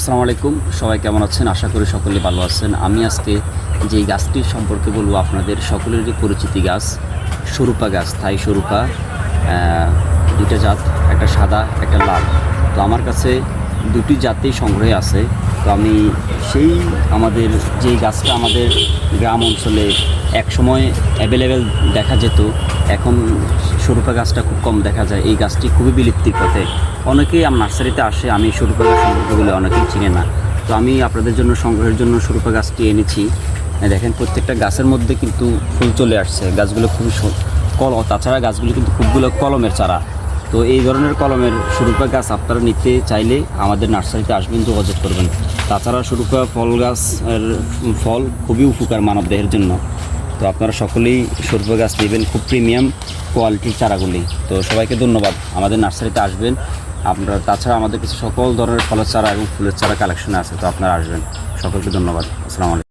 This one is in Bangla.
আসসালামু আলাইকুম। সবাই কেমন আছেন? আশা করি সকলে ভালো আছেন। আমি আজকে যে গাছটির সম্পর্কে বলব আপনাদের সকলেরই পরিচিতি গাছ সরুপা গাছ, থাই সরুপা দুটা জাত, একটা সাদা, একটা লাল। তো আমার কাছে দুটি জাতেই সংগ্রহে আছে। তো আমি সেই আমাদের যেই গাছটা আমাদের গ্রাম অঞ্চলে এক সময় অ্যাভেলেবেল দেখা যেত, এখন সরুপা গাছটা খুব কম দেখা যায়। এই গাছটি খুবই বিলুপ্তির পথে। অনেকেই আমার নার্সারিতে আসে, আমি সরুপা গাছ সম্পর্কে বলে, অনেকেই চিনে না। তো আমি আপনাদের জন্য সংগ্রহের জন্য সরুপা গাছটি এনেছি। দেখেন, প্রত্যেকটা গাছের মধ্যে কিন্তু ফুল চলে আসছে। গাছগুলো খুবই কল তাছাড়া গাছগুলো কিন্তু খুবগুলো কলমের চারা। তো এই ধরনের কলমের সুরুপা গাছ আপনারা নিতে চাইলে আমাদের নার্সারিতে আসবেন, যোগাযোগ করবেন। তাছাড়া সুরুপা ফল গাছের ফল খুবই উপকার মানব দেহের জন্য। তো আপনারা সকলেই সুরুপা গাছ নেবেন, খুব প্রিমিয়াম কোয়ালিটির চারাগুলি। তো সবাইকে ধন্যবাদ, আমাদের নার্সারিতে আসবেন। আপনারা, তাছাড়া আমাদের কাছে সকল ধরনের ফলের চারা এবং ফুলের চারা কালেকশন আছে, তো আপনারা আসবেন। সকলকে ধন্যবাদ, আসসালামু আলাইকুম।